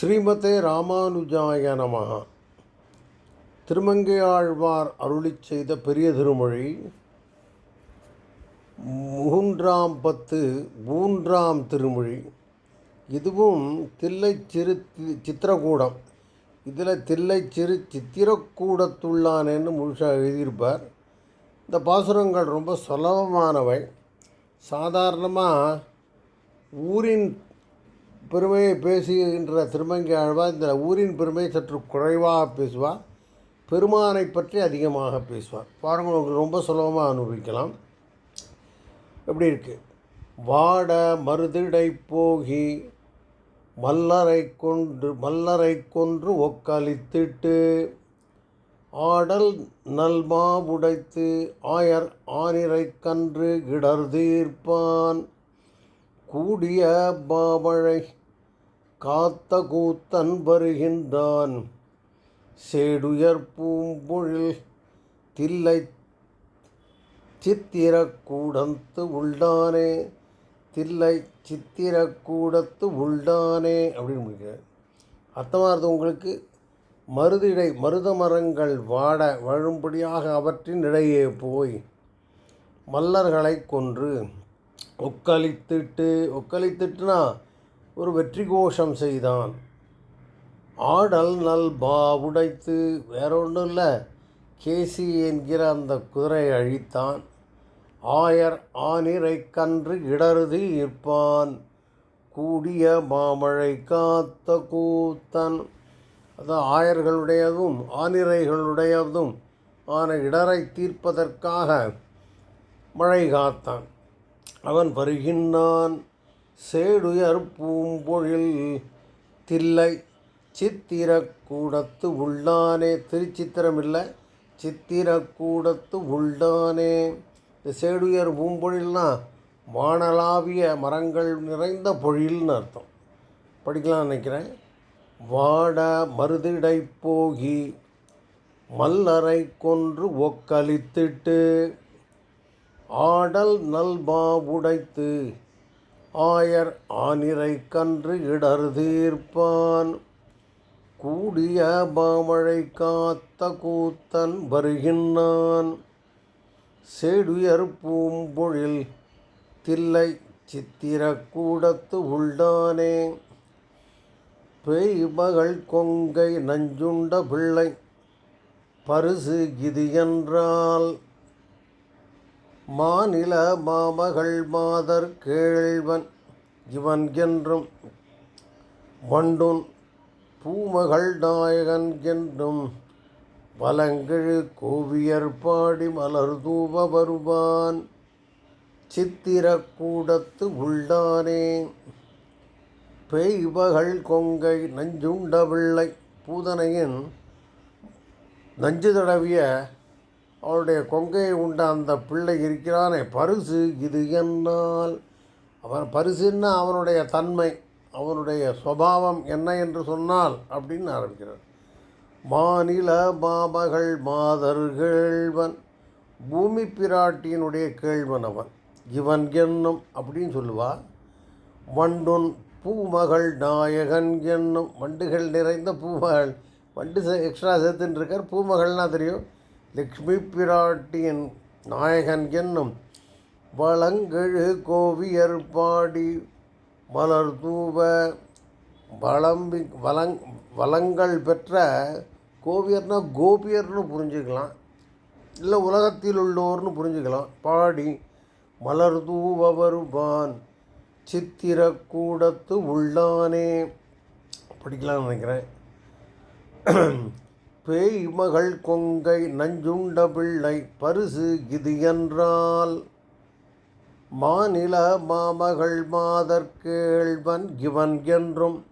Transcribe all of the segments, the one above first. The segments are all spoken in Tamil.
ஸ்ரீமதே ராமானுஜாய நமஹ. திருமங்கையாழ்வார் அருளிச் செய்த பெரிய திருமொழி மூன்றாம் பத்து மூன்றாம் திருமொழி. இதுவும் தில்லை சிறு சித்திரக்கூடம் இதில் தில்லை சிறு சித்திரக்கூடத்துள்ளானேன்னு முழுசாக எழுதியிருப்பார். இந்த பாசுரங்கள் ரொம்ப சுலபமானவை. சாதாரணமாக ஊரின் பெருமையை பேசுகின்ற திருமங்கை ஆழ்வார் இந்த ஊரின் பெருமை சற்று குறைவாக பேசுவார். பெருமானை பற்றி அதிகமாக பேசுவார். பாருங்கள் உங்களுக்கு ரொம்ப சுலபமாக அனுபவிக்கலாம். எப்படி இருக்கு? வாட மருதிடை போகி மல்லரை கொன்று மல்லரை கொன்று ஒக்களித்திட்டு ஆடல் நல்மாவுடைத்து ஆயர் ஆனிரை கன்று இடர்தீர்ப்பான் கூடிய பாவழை காத்த கூத்தன் வருகின்றான். சேடுயர் பூம்பொழில் தில்லை சித்திரக்கூடத்து உள்ளானே தில்லை சித்திரக்கூடத்து உள்ளானே அப்படின்னு முடிக்கிறார். அர்த்தமாக உங்களுக்கு மருதிடை மருத மரங்கள் வாட வழும்படியாக அவற்றின் இடையே போய் மல்லர்களை கொன்று ஒக்களித்திட்டு ஒக்களித்திட்டுனா ஒரு வெற்றி கோஷம் செய்தான். ஆடல் நல் பா உடைத்து வேற ஒன்றும் இல்லை கேசி என்கிற அந்த குதிரை அழித்தான். ஆயர் ஆனிரை கன்று இடருதி இருப்பான் கூடிய மாமழை காத்த கூத்தன். அதான் ஆயர்களுடையதும் ஆனிரைகளுடையதும் ஆன இடரை தீர்ப்பதற்காக மழை காத்தான். அவன் வருகின்றான். சேடுயர் பூம்பொழில் தில்லை. சித்திரக்கூடத்து உள்ளானே. திருச்சித்திரம் இல்லை சித்திரக்கூடத்து உள்ளானே. இந்த சேடுயர் பூம்பொழில்னா வானலாவிய மரங்கள் நிறைந்த பொழில்னு அர்த்தம். படிக்கலாம் நினைக்கிறேன். வாட மருதிடை போகி மல்லரை கொன்று ஒக்களித்திட்டு ஆடல் நல்பா உடைத்து ஆயர் ஆனிரை கன்று இடர்தீர்ப்பான். கூடிய பாமழை காத்த கூத்தன் வருகின்றான். சேடுயர் பூம்பொழில் தில்லை சித்திரக்கூடத்து உள்டானே பேய் மகள் கொங்கை நஞ்சுண்ட பிள்ளை பரிசு இது என்றால் மாநில மாமகள் மாதர் கேழ்வன் இவன் என்றும் வண்டுன் பூமகள் நாயகன் என்றும் வலங்கிழு கோவியர் பாடி மலர் தூவ வருவான். சித்திரக்கூடத்து உள்ளானே பெய்வகள் கொங்கை நஞ்சுண்ட பிள்ளை பூதனையின் நஞ்சு தடவிய அவருடைய கொங்கையை உண்ட அந்த பிள்ளை இருக்கிறானே பரிசு இது என்னால். அவன் பரிசுன்னா அவனுடைய தன்மை அவனுடைய சுபாவம் என்ன என்று சொன்னால் அப்படின்னு ஆரம்பிக்கிறார். மாநில மாமகள் மாதர்கள்வன் பூமி பிராட்டியினுடைய கேழ்வன் அவன். இவன் என்னும் அப்படின்னு சொல்லுவா? வண்டுன் பூமகள் நாயகன் என்னும். வண்டுகள் நிறைந்த பூமகள். வண்டு எக்ஸ்ட்ரா சேர்த்துன்னு இருக்கார். பூமகள்னா தெரியும். லக்ஷ்மி பிராட்டியின் நாயகன் என்னும் வளங்கெழு கோவியர் பாடி மலர் தூவ வளம்பி வளங் வளங்கள் பெற்ற கோவியர்னால் கோபியர்னு புரிஞ்சுக்கலாம். இல்லை உலகத்தில் உள்ளோர்னு புரிஞ்சுக்கலாம். பாடி மலர் தூவ வருவான். சித்திரக்கூடத்து உள்ளானே. படிக்கலாம்னு நினைக்கிறேன். பேய் மகள் கொங்கை நஞ்சுண்ட பிள்ளை பரிசு இது என்றால் மாநில மாமகள் மாதர் கேள்வன் இவன் என்றும்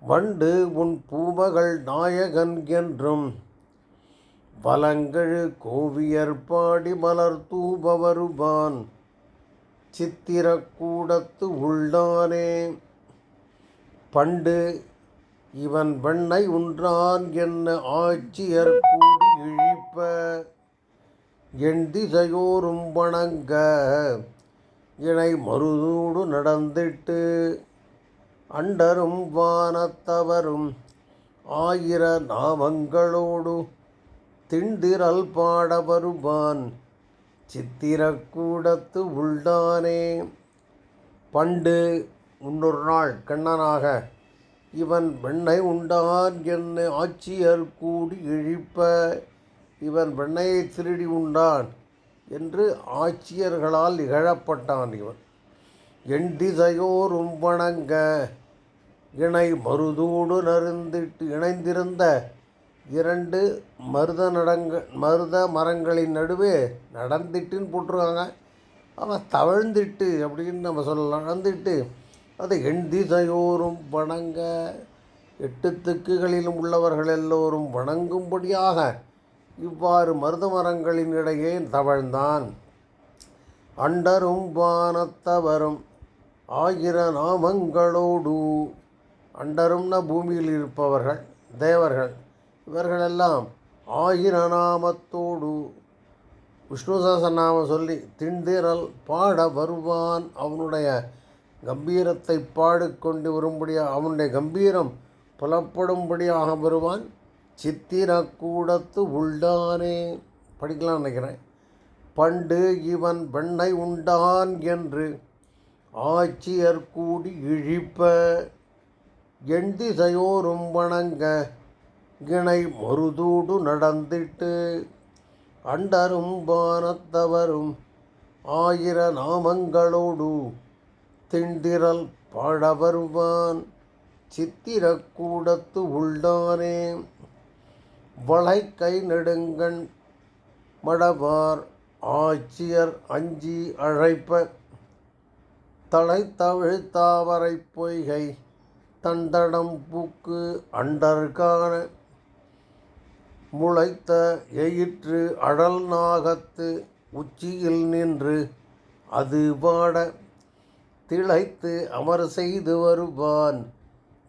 வண்டு உன் பூமகள் நாயகன் என்றும். வலங்கழு கோவியர் பாடி மலர் தூப வருவான் சித்திரக்கூடத்து உள்ளானே. பண்டு இவன் வெண்ணை உன்றான் என்ன ஆட்சியர் கூடி இழிப்ப? என் திசையோரும் வணங்க. இணை மருதூடு நடந்திட்டு அண்டரும் வானத்தவரும் ஆயிர நாமங்களோடு திண்டிரல் பாட வருவான். சித்திரக்கூடத்து உள்ளானே பண்டு முன்னொரு நாள் கண்ணனாக இவன் வெண்ணை உண்டான் என்னை ஆட்சியர் கூடி இழிப்ப இவன் வெண்ணையை திருடி உண்டான் என்று ஆட்சியர்களால் இகழப்பட்டான் இவன். எண்டிசையோரும் வணங்க இணை மருதோடு நருந்திட்டு இணைந்திருந்த இரண்டு மருத நடங்க மருத மரங்களின் நடுவே நடந்திட்டுன்னு போட்டிருக்காங்க. அவன் தவழ்ந்திட்டு அப்படின்னு நம்ம சொல்லலாம் நடந்துட்டு அது எண் திசையோரும் வணங்க. எட்டு திக்குகளிலும் உள்ளவர்கள் எல்லோரும் வணங்கும்படியாக இவ்வாறு மருத மரங்களின் இடையே தவழ்ந்தான். அண்டரும் வானத்தவரும் ஆயிர நாமங்களோடு அண்டரும்னா பூமியில் இருப்பவர்கள் தேவர்கள் இவர்களெல்லாம் ஆயிர நாமத்தோடு. விஷ்ணு சகசநாமம் சொல்லி திண்டிரல் பாட வருவான் அவனுடைய கம்பீரத்தை பாடிக்கொண்டு வரும்படியாக அவனுடைய கம்பீரம் புலப்படும்படியாக வருவான் சித்திரக்கூடத்து உள்டானே படிக்கலாம் நினைக்கிறேன். பண்டு இவன் பெண்ணை உண்டான் என்று ஆட்சியர் கூடி இழிப்ப எண் திசையோரும் வணங்க கிணை மருதூடு நடந்திட்டு அண்டரும் வானத்தவரும் ஆயிர நாமங்களோடு திண்டிரல் பாட வருவான் சித்திரக்கூடத்து வளை வளைக்கை நெடுங்கண் மடவார் ஆட்சியர் அஞ்சி அழைப்ப தலை தாவரை பொய்கை தண்டடம் பூக்கு அண்டர்கான முளைத்த எயிற்று அடல் நாகத்து உச்சியில் நின்று அது பாட திளைத்து அமர் செய்து வருவான்.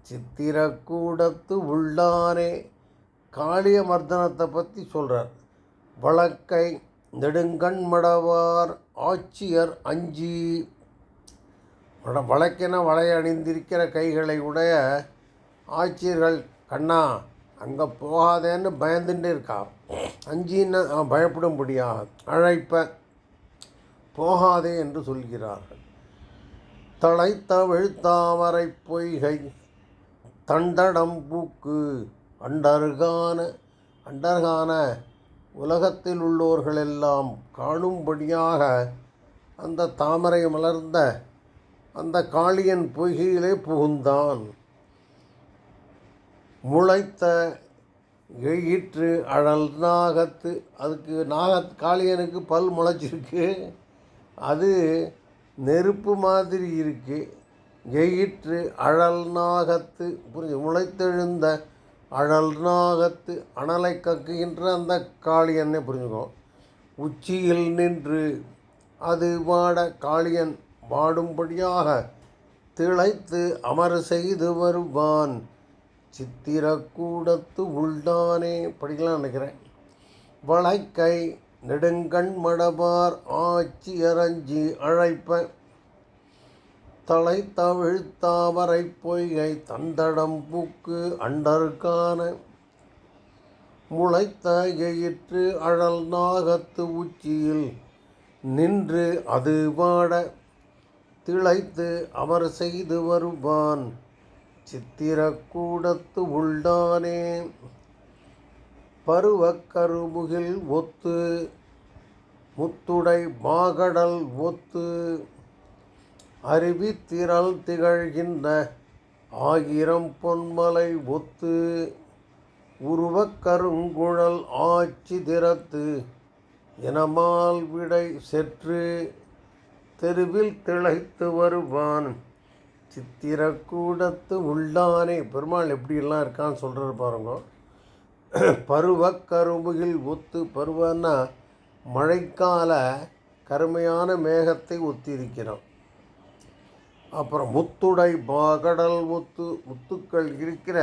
சித்திரக்கூடத்து உள்ளானே காளிய மர்தனத்தை பற்றி சொல்கிறார் வழக்கை நெடுங்கண்மடவார் ஆட்சியர் அஞ்சி. வழக்கென வளைய அணிந்திருக்கிற கைகளை உடைய ஆட்சியர்கள் கண்ணா அங்கே போகாதேன்னு பயந்துட்டு இருக்கா அஞ்சின்னு பயப்படும்படியாக அழைப்ப போகாதே என்று சொல்கிறார்கள். தழைத்தவிழ்த்தாமரை பொய்கை தண்டடம் பூக்கு. அண்டர்கான அண்டர்கான உலகத்தில் உள்ளோர்களெல்லாம் காணும்படியாக அந்த தாமரை மலர்ந்த அந்த காளியன் பொய்கையிலே புகுந்தான். முளைத்த எயிற்று அழல் நாகத்து அதுக்கு நாக காளியனுக்கு பல் முளைச்சிருக்கு. அது நெருப்பு மாதிரி இருக்கு. எயிற்று அழல் நாகத்து புரிஞ்சு முளைத்தெழுந்த அழல் நாகத்து அனலை கக்குகின்ற அந்த காளியன்னே புரிஞ்சுக்கோ. உச்சியில் நின்று அது வாட காளியன் வாடும்படியாக திளைத்து அமர செய்து வருவான். சித்திரக்கூடத்து உள்தானே படிக்கலாம் நினைக்கிறேன். வளைக்கை நெடுங்கண் மடபார் ஆச்சி அரஞ்சி அழைப்ப தலை தவிழ்த்தாவரை பொய்கை தந்தடம் பூக்கு அண்டருக்கான முளைத்த எயிற்று அழல் நாகத்து உச்சியில் நின்று அது வாட திளைத்து அவர் செய்து வருவான். சித்திரக்கூடத்து உள்டானே பருவக் கருமுகில் ஒத்து முத்துடை மாகடல் ஒத்து அருவித்திரள் திகழ்கின்ற ஆயிரம் பொன்மலை ஒத்து உருவக் கருங்குழல் ஆட்சி திறத்து இனமால் விடை செற்று தெருவில் திளைத்து வருவான். சித்திரக்கூடத்து உள்ளானே. பெருமாள் எப்படியெல்லாம் இருக்கான்னு சொல்கிறாரு பாருங்க. பருவ கருமுகில் ஒத்து பருவன்னா மழைக்கால கருமையான மேகத்தை ஒத்திருக்கிறோம். அப்புறம் முத்துடை பாகடல் முத்து முத்துக்கள் இருக்கிற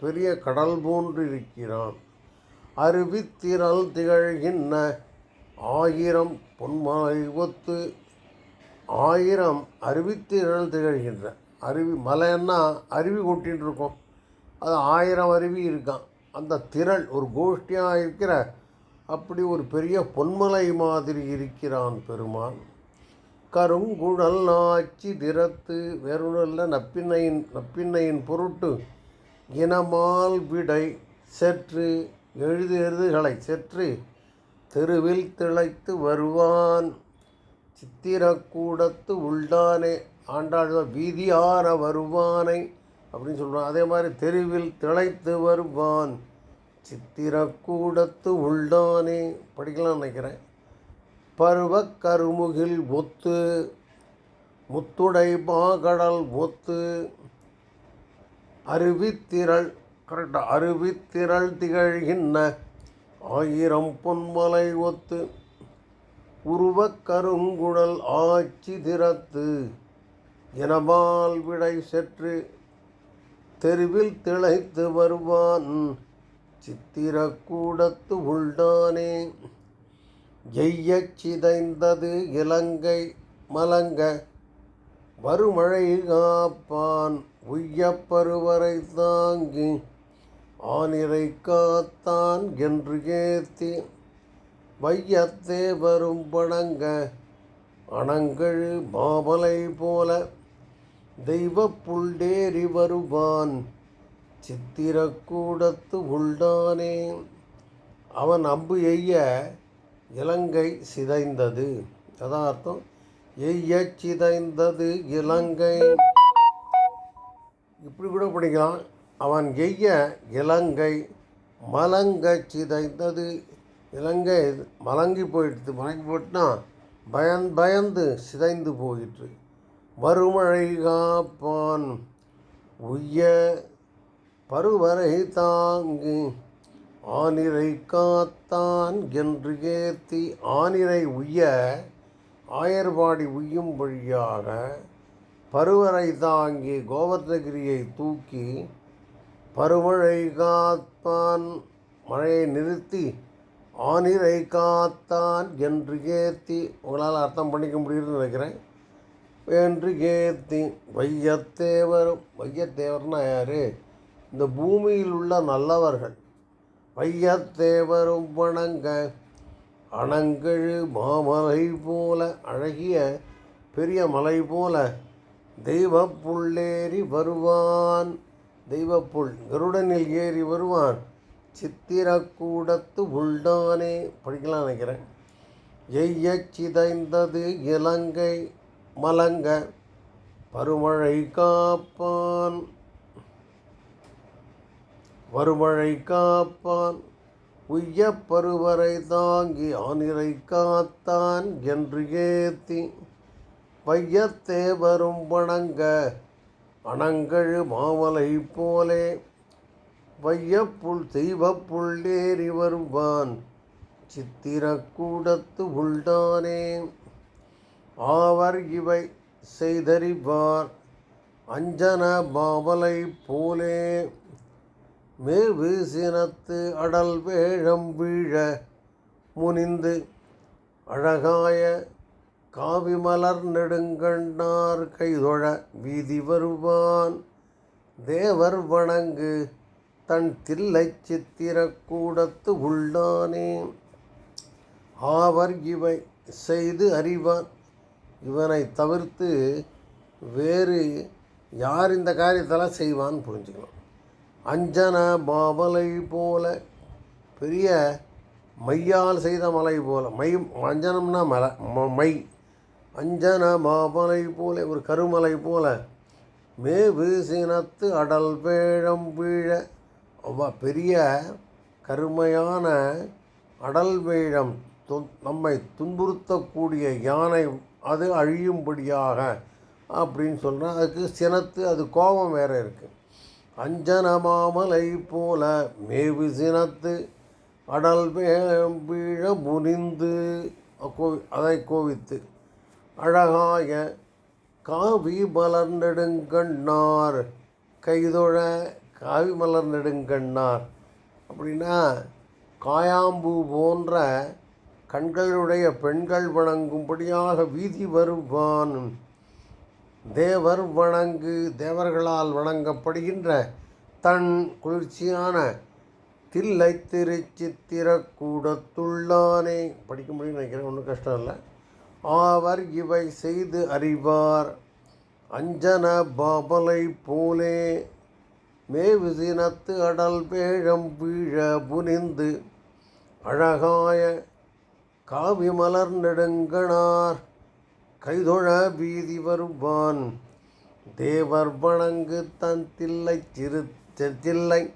பெரிய கடல் போன்று இருக்கிறான் அருவித்திரல் திகழ்கின்ற ஆயிரம் பொன்மலை ஒத்து ஆயிரம் அருவித்திரல் திகழ்கின்ற. அருவி மலைன்னா அருவி கொட்டின்னு இருக்கும் அது ஆயிரம் அருவி இருக்கான் அந்த திரள் ஒரு கோஷ்டியாக இருக்கிற அப்படி ஒரு பெரிய பொன்மலை மாதிரி இருக்கிறான் பெருமான். கருங்குழல் நாச்சி திறத்து வெறுநல்ல நப்பின்னையின் நப்பின்னையின் பொருட்டு இனமால் விடை செற்று எழுது எழுதுகளை செற்று தெருவில் திளைத்து வருவான். சித்திரக்கூடத்து உள்ளானே ஆண்டாள் வீதியார வருவானை அப்படின்னு சொல்கிறான் அதே மாதிரி தெருவில் திளைத்து வருவான். சித்திரக்கூடத்து உள்ளானே படிக்கலாம் நினைக்கிறேன். பருவ கருமுகில் ஒத்து முத்துடை மாகடல் ஒத்து அருவித்திரள் கரெக்டாக அருவித்திரள் திகழ்கின்ற ஆயிரம் பொன்மலை ஒத்து உருவக் கருங்குழல் ஆட்சி திறத்து எனமால் விடை செற்று தெருவில் திளைத்து வருவான் சித்திரக்கூடத்து உள்டானே எய்யச் சிதைந்தது இலங்கை மலங்க வருமழை காப்பான் உய்யப்பருவரை தாங்கி ஆனிரை காத்தான் என்று ஏத்தி வையத்தே வரும் பணங்க அணங்கழு மாமலை போல தெய்வப்புள்ளேறி வருவான். சித்திரக்கூடத்து உள்ளானே அவன் அம்பு எய்ய இலங்கை சிதைந்தது. யதார்த்தம் எய்ய சிதைந்தது இலங்கை. இப்படி கூட பிடிக்கலாம். அவன் எய்ய இலங்கை மலங்க சிதைந்தது. இலங்கை மலங்கி போயிடுது. மலங்கி போயிட்டுனா பயந் பயந்து சிதைந்து போயிற்று. மறுமழை காப்பான். உய்ய பருவரை தாங்கி ஆனிரை காத்தான் என்று ஏத்தி ஆனிரை உய்ய ஆயர்பாடி உய்யும் வழியாக பருவரை தாங்கி கோவர்தகிரியை தூக்கி பருமழை காத்தான் மழையை நிறுத்தி ஆனிரை காத்தான் என்று ஏத்தி உங்களால் அர்த்தம் பண்ணிக்க முடியும்னு நினைக்கிறேன். என்று ஏத்தி வையத்தேவர் வையத்தேவர்னா யார்? இந்த பூமியில் உள்ள நல்லவர்கள். வையத்தேவரும் வணங்க அணங்கழு மாமலை போல அழகிய பெரிய மலை போல தெய்வப்புள்ளேறி வருவான். தெய்வப்புள் கருடனில் ஏறி வருவான். சித்திரக்கூடத்து உள்டானே படிக்கலாம் நினைக்கிறேன். எய்ய சிதைந்தது இலங்கை மலங்க பருமழை காப்பான். வருமழை காப்பான். உய்ய பருவரை தாங்கி ஆனிரை காத்தான் என்று ஏத்தி. வையத்தே வரும் வணங்க அணங்கழு மாமலை போலே. வையப்புள் தெய்வப்புள்ளேறி வருவான் சித்திரக்கூடத்து உள்ளானே ஆவர் இவை செய்தறிவார் அஞ்சன மாமலை போலே. மேவு சினத்து அடல் வேழம் வீழ முனிந்து அழகாய காவி மலர் நெடுங்கண்ணார் கைதொழ வீதி வருவான். தேவர் வணங்கு தன் தில்லை சித்திரக்கூடத்து உள்ளானே. ஆவர் இவை செய்து அறிவான். இவனை தவிர்த்து வேறு யார் இந்த காரியத்தெல்லாம் செய்வான்னு புரிஞ்சுக்கலாம் அஞ்சன மாமலை போல பெரிய மையால் செய்த மலை போல. மை அஞ்சனம்னா மலை ம- மை. அஞ்சன மாமலை போல ஒரு கருமலை போல. மேவு சினத்து அடல் வேழம் வீழ அவ்வா பெரிய கருமையான அடல் வேழம் நம்மை துன்புறுத்தக்கூடிய யானை அது அழியும்படியாக அப்படின்னு சொல்கிறேன் அதுக்கு சினத்து அது கோபம் வேறு இருக்குது அஞ்சன மாமலை போல மேவு சினத்து அடல் வே- முனிந்து. அதை கோவித்து. அழகாய காவி மலர் நெடுங்கண்ணார் கைதொழ காவி மலர் நெடுங்கண்ணார் அப்படின்னா காயாம்பூ போன்ற கண்களுடைய பெண்கள் வணங்கும்படியாக வீதி வருவான். தேவர் வணங்கு தேவர்களால் வணங்கப்படுகின்ற தன் குளிர்ச்சியான தில்லை திருச்சித்திரக்கூடத்துள்ளானே படிக்க முடியும் நினைக்கிறேன் ஒன்றும் கஷ்டம் இல்லை. ஆவர் இவை செய்து அறிவார் அஞ்சன பாபலை போலே. மேவிசினத்து அடல் வேழம் வீழ புனிந்து அழகாய காவி மலர் நெடுங்கனார் கைதொழ வீதி வருவான் தேவர் வணங்கு தன் தில்லை சிறு தில்லை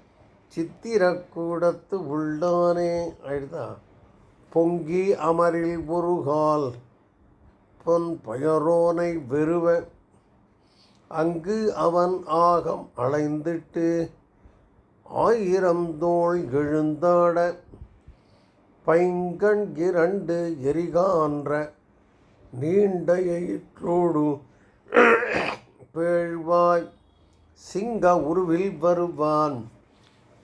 சித்திரக்கூடத்து உள்ளானே. ஆயிடுதா பொங்கி அமரில் ஒருகால் பொன் பயரோனை வெறுவ. அங்கு அவன் ஆகம் அலைந்திட்டு ஆயிரம் தோள் எழுந்தாட பைங்கண் இரண்டு எரிகான்ற. நீண்ட எயிற்றோடு பேழ்வாய் சிங்க உருவில் வருவான்.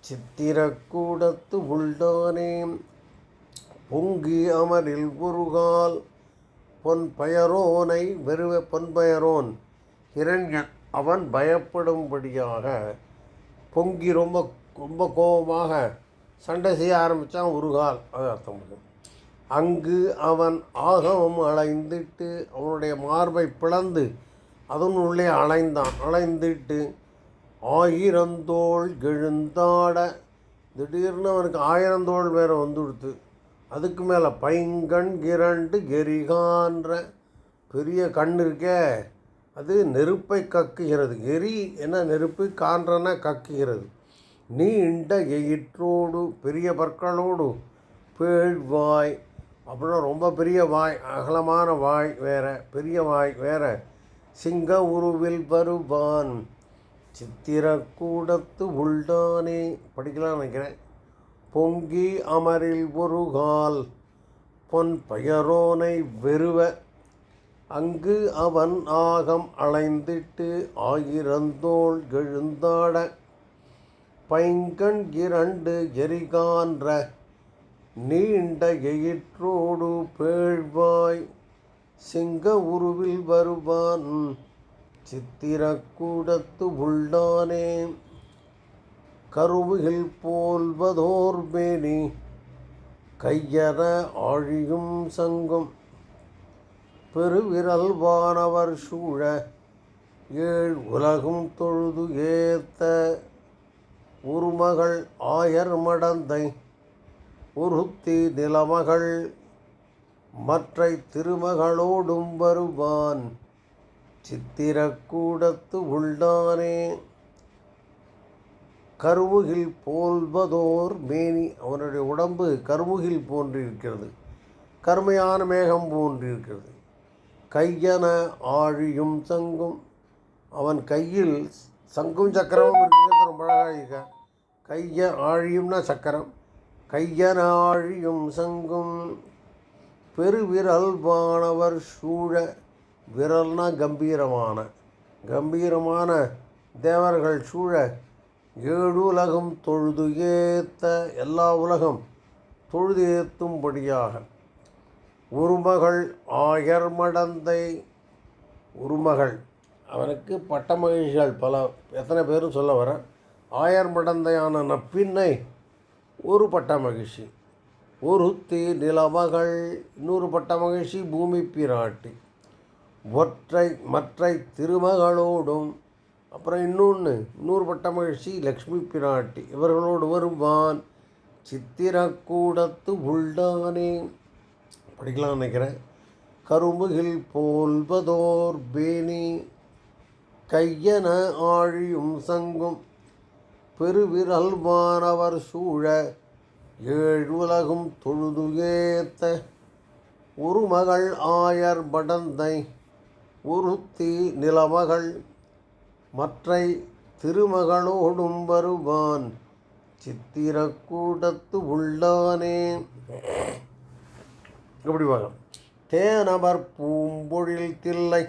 சித்திரக்கூடத்து உள்ளானே பொங்கி அமரில் உருகால் பொன் பயரோனை வெறுவ பொன்பயரோன் இரண்யன் அவன் பயப்படும்படியாக பொங்கி ரொம்ப ரொம்ப கோபமாக சண்டை செய்ய ஆரம்பித்தான் உருகால். அது அர்த்தம். முடியும் அங்கு அவன் ஆகமம் அலைந்திட்டு அவனுடைய மார்பை பிளந்து அதனுள்ளே அலைந்தான் அலைந்திட்டு ஆயிரந்தோள் எழுந்தாட திடீர்னு அவனுக்கு ஆயிரந்தோள் வேற வந்துடுத்து. அதுக்கு மேலே பைங்கண் கிரண்டு எரிகான்ற பெரிய கண் இருக்கே அது நெருப்பை கக்குகிறது. எரி என்ன நெருப்பு? கான்றன கக்குகிறது. நீண்ட எயிற்றோடு பெரிய பற்களோடு பேழ்வாய் அப்புறம் ரொம்ப பெரிய வாய் அகலமான வாய் வேற பெரிய வாய் வேற. சிங்க உருவில் வருவான் சித்திரக்கூடத்து உள்டானே படிக்கலான்னு நினைக்கிறேன். பொங்கி அமரில் ஒரு கால் பொன் பயரோனை வெறுவ. அங்கு அவன் ஆகம் அலைந்திட்டு ஆயிரந்தோள் எழுந்தாட. பைங்கண் இரண்டு எரிகான்ற நீண்ட எயிற்றோடு பேழ்வாய் சிங்க உருவில் வருவான் சித்திரக்கூடத்து உள்ளானே கருவுகில் போல்வதோர் மேனி கையற ஆழியும் சங்கும் பெருவிரல் வானவர் சூழ ஏழ் உலகும் தொழுது ஏத்த உருமகள் ஆயர் மடந்தை உருத்தி நிலமகள் மற்றை திருமகளோடும் வருவான். சித்திரக்கூடத்து உள்ளானே கருமுகில் போல்வதோர் மேனி. அவனுடைய உடம்பு கருமுகில் போன்றிருக்கிறது. கருமையான மேகம் போன்றிருக்கிறது. கையன ஆழியும் சங்கும். அவன் கையில் சங்கும் சக்கரமும் இருக்கிறது. ரொம்ப அழகாக இருக்க. கைய ஆழியும்னா சக்கரம். கையனாழியும் சங்கும் பெருவிரல் வானவர் சூழ விரல்னா கம்பீரமான. கம்பீரமான தேவர்கள் சூழ ஏழு உலகம் தொழுது ஏத்த எல்லா உலகம் தொழுது ஏத்தும்படியாக. உருமகள் ஆயர் மடந்தை உருமகள். அவனுக்கு பட்ட மகிழ்ச்சிகள் பல எத்தனை பேரும் சொல்ல வர. ஆயர் மடந்தையான நப்பின்னை ஒரு பட்ட மகிழ்ச்சி. ஒருத்தி நிலமகள் இன்னொரு பட்ட மகிழ்ச்சி பூமி பிராட்டி. ஒற்றை மற்றை திருமகளோடும் அப்புறம் இன்னொன்று இன்னொரு பட்ட மகிழ்ச்சி லக்ஷ்மி பிராட்டி. இவர்களோடு வருவான் சித்திரக்கூடத்து உள்டானே படிக்கலாம் நினைக்கிறேன். கரும்புகில் போல்வதோர் பேணி கையன ஆழியும் சங்கும். பெருவிரல் வானவர் சூழ ஏழு உலகும் தொழுது ஏத்த ஒரு மகள் ஆயர் படந்தை ஒருத்தி நிலமகள் மற்றை திருமகளோடும் வருவான் சித்திரக்கூடத்து உள்ளானே. இப்படி வரும் தேனமர் பூம்பொழில் தில்லை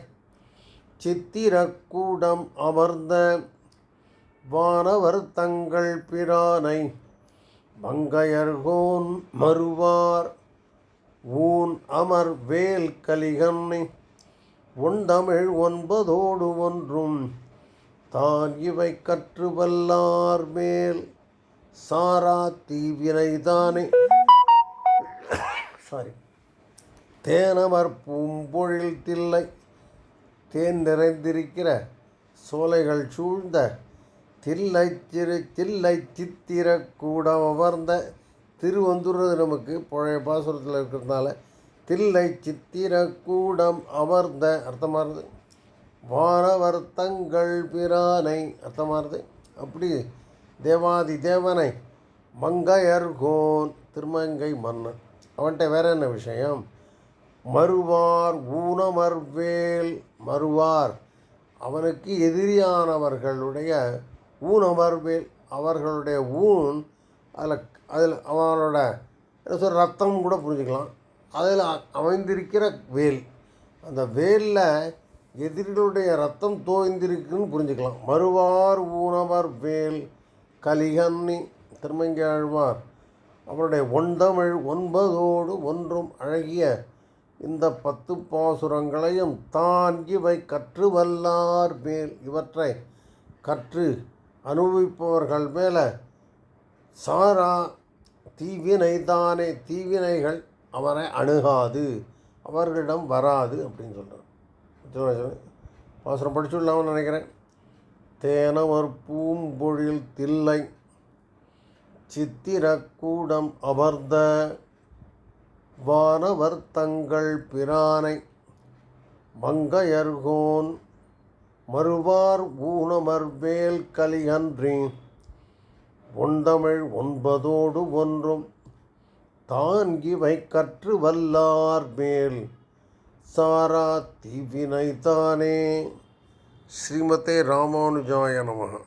சித்திரக்கூடம் அமர்ந்த வானவர் தங்கள் பிரானை மங்கையர்கோன் மறுவார். ஊன் அமர் வேல் கலிகன்னை ஒண்டமிழ் ஒன்பதோடு ஒன்றும் தான் இவை கற்று வல்லார் மேல். சாரா தீவினைதானே சாரி தேனமர் பூம்பொழில் தில்லை. தேன் நிறைந்திருக்கிற சோலைகள் சூழ்ந்த தில்லை திரு தில்லை சித்திர கூடம் அமர்ந்த திருவந்துறது நமக்கு பழைய பாசுரத்தில் இருக்கிறதுனால தில்லை சித்திர கூடம் அமர்ந்த அர்த்தமாகுது வானவர் தங்கள் பிரானை அர்த்தமாகுது அப்படி தேவாதி தேவனை மங்கையர்கோன் திருமங்கை மன்னன். அவன்கிட்ட வேற என்ன விஷயம்? மறுவார் ஊனமர்வேல் மறுவார். அவனுக்கு எதிரியானவர்களுடைய ஊனமர்வேல் அவர்களுடைய ஊன் அதில் அதில் அவனோட என்ன சொல்ற ரத்தம் கூட புரிஞ்சுக்கலாம். அதில் அமைந்திருக்கிற வேல். அந்த வேலில் எதிரிகளுடைய ரத்தம் தோய்ந்திருக்குன்னு புரிஞ்சுக்கலாம். மறுவார் ஊனவர் வேல் கலிகன்னி திருமங்கையாழ்வார் அவருடைய ஒண்டமிழ் ஒன்பதோடு ஒன்றும் அழகிய இந்த பத்து பாசுரங்களையும் தான் இவை கற்று வல்லார் மேல். இவற்றை கற்று அனுபவிப்பவர்கள் மேலே சாரா தீவினை தானே தீவினைகள் அவரை அணுகாது அவர்களிடம் வராது அப்படின்னு சொல்கிறார் பாசுரம் படிச்சுடலாம்னு நினைக்கிறேன். தேனவர் பூம்பொழில் தில்லை சித்திரக்கூடம் அமர்ந்த வானவர் தங்கள் பிரானை மங்கையர்கோன் மறுவார் ஊனமர்வேல் கலியன்றி ஒண்டமிழ் ஒன்பதோடு ஒன்றும் தான் இவை கற்று வல்லார் மேல் சாரா தீவினைதானே. ஸ்ரீமதே ராமானுஜாய நமகா.